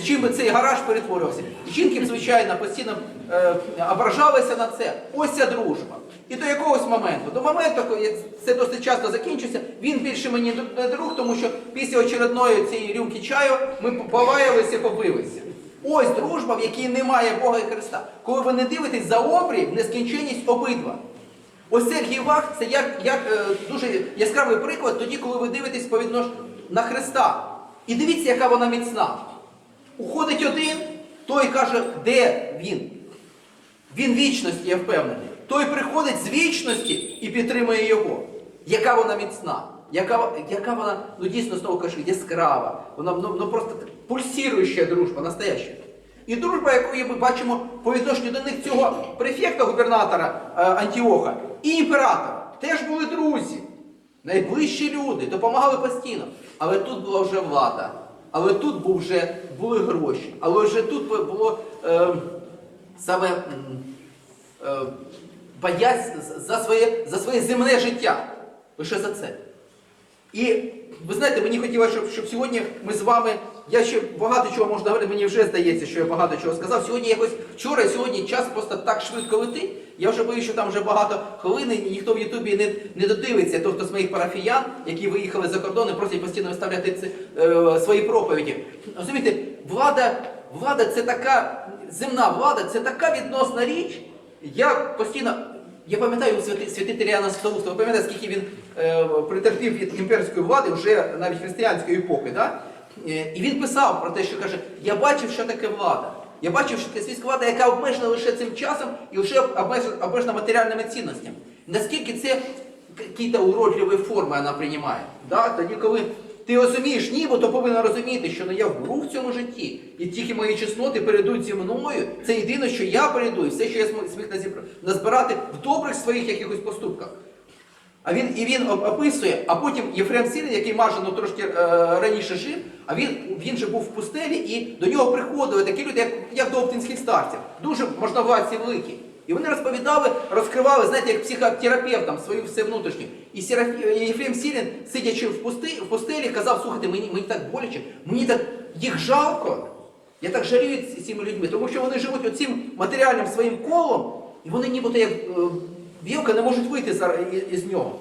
з чим би цей гараж перетворювався. Жінки, звичайно, постійно е, ображалися на це. Ось ця дружба. І до якогось моменту, до моменту, коли це досить часто закінчиться, він більше мені не друг, тому що після очередної цієї рюмки чаю ми поваялися, побилися. Ось дружба, в якій немає Бога і Христа. Коли ви не дивитесь за обрій, в нескінченність обидва. Ось Сергій Вах це як, як е, дуже яскравий приклад тоді, коли ви дивитесь по на Христа. І дивіться, яка вона міцна. Уходить один, той каже, де він? Він вічності, я впевнений. Той приходить з вічності і підтримує його. Яка вона міцна, яка, яка вона, ну дійсно знову кажу, яскрава, вона ну, ну, просто пульсіруюча дружба, настояща. І дружба, яку ми бачимо по відношенню до них цього префекта губернатора е, Антіоха і імператора, теж були друзі, найближчі люди, допомагали постійно. Але тут була вже влада, але тут був вже, були гроші, але вже тут було е, саме е, боязнь за своє, за своє земне життя. Лише за це. І ви знаєте, мені хотілося, щоб, щоб сьогодні ми з вами. Я ще багато чого можна говорити, мені вже здається, що я багато чого сказав. Сьогодні якось вчора сьогодні час просто так швидко летить. Я вже боюсь, що там вже багато хвилин, і ніхто в Ютубі не, не додивиться, тобто з моїх парафіян, які виїхали за кордон, і просять постійно виставляти ці, е, свої проповіді. Розумієте, влада, влада це така земна влада, це така відносна річ. Я постійно. Я пам'ятаю святи- святителя Іоанна Златоуста, ви пам'ятаєте, скільки він е, претерпів від імперської влади вже навіть християнської епохи. Да? Е, і він писав про те, що каже, я бачив, що таке влада. Я бачив, що це світська влада, яка обмежена лише цим часом і лише обмежена, матеріальними цінностями. Наскільки це якісь уродливі форми вона приймає. Да? Тоді, коли ти розумієш ніби, то повинен розуміти, що не я вбру в цьому житті, і тільки мої чесноти перейдуть зі мною. Це єдине, що я перейду, і все, що я зміг назбирати в добрих своїх якихось поступках. А він і він описує, а потім Єфрем Сирин, який майже ну, трошки е, раніше жив, а він, він же був в пустелі, і до нього приходили такі люди, як, як до оптинських старців, дуже можновладці великі. І вони розповідали, розкривали, знаєте, як психотерапевтам свою все внутрішнє. І Єфрем Сірін, сидячи в, пусти, в пустелі, казав, слухайте, мені, мені так боляче, мені так їх жалко. Я так жалію цими людьми, тому що вони живуть оцим матеріальним своїм колом, і вони нібито як е, білка не можуть вийти із нього.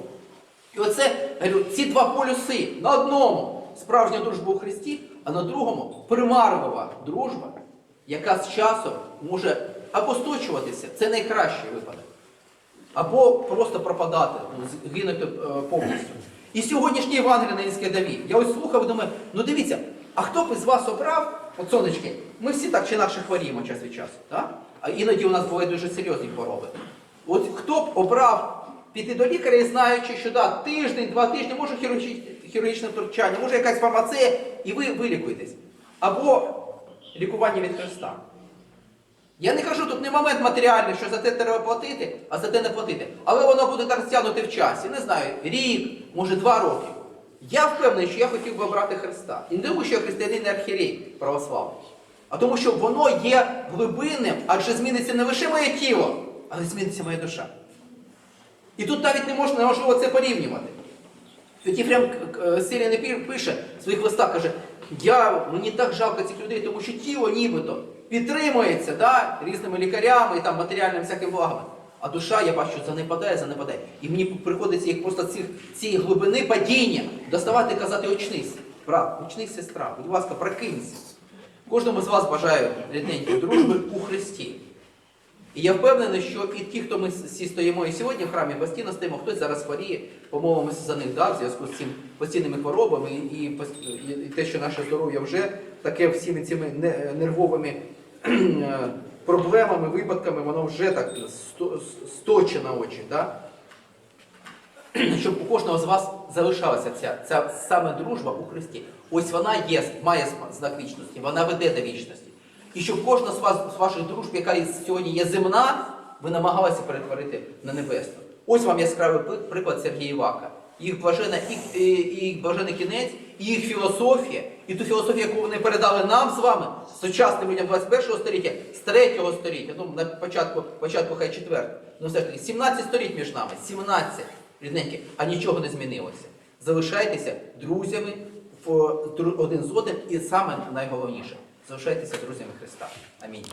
І оце, говорю, ці два полюси на одному справжня дружба у Христі, а на другому примарлива дружба, яка з часом може або сточуватися, це найкращий випадок, або просто пропадати, ну, згинути е, повністю. І сьогоднішній Євангелій на Низькій Я ось слухав і думаю, ну дивіться, а хто б із вас обрав, от сонечки, ми всі так чи інакше хворіємо час від часу, так? а іноді у нас бувають дуже серйозні хвороби. От хто б обрав піти до лікаря і знаючи, що да, тиждень, два тижні, може хірургічне, втручання, може якась фармацея, і ви вилікуєтесь. Або лікування від Христа. Я не кажу, тут не момент матеріальний, що за те треба платити, а за те не платити. Але воно буде так стягнути в часі. Не знаю, рік, може два роки. Я впевнений, що я хотів би обрати Христа. І не тому, що я християнин архірей православний, а тому, що воно є глибинним, адже зміниться не лише моє тіло, але зміниться моя душа. І тут навіть не можна неможливо це порівнювати. Тоді прям Сирія не пише в своїх листах, каже, я, мені так жалко цих людей, тому що тіло нібито підтримується да, різними лікарями і там матеріальним всяким благами. А душа, я бачу, занепадає, занепадає. І мені приходиться їх просто цих, цієї глибини падіння доставати і казати, очнись, брат, очнись, сестра, будь ласка, прокинься. Кожному з вас бажаю рідненької дружби у Христі. І я впевнений, що і ті, хто ми всі стоїмо і сьогодні в храмі, постійно стоїмо, хтось зараз хворіє, помолимося за них да, в зв'язку з цим постійними хворобами і, і, і- те, що наше здоров'я вже таке всіми цими нервовими е, проблемами, випадками, воно вже так сто- сточено очі. Да? Щоб у кожного з вас залишалася ця, ця саме дружба у Христі. Ось вона є, має знак вічності, вона веде до вічності. І щоб кожна з вас з ваших дружб, яка сьогодні є земна, ви намагалися перетворити на небесну. Ось вам яскравий приклад Сергія Івака. Їх блажена, і їх блажений кінець, і їх філософія, і ту філософію, яку вони передали нам з вами, сучасним людям 21 століття, з 3 століття, ну на початку, початку хай 4, ну все ж таки, 17 століть між нами, 17, рідненькі, а нічого не змінилося. Залишайтеся друзями один з одним, і саме найголовніше. Залишайтеся друзями Христа. Амінь.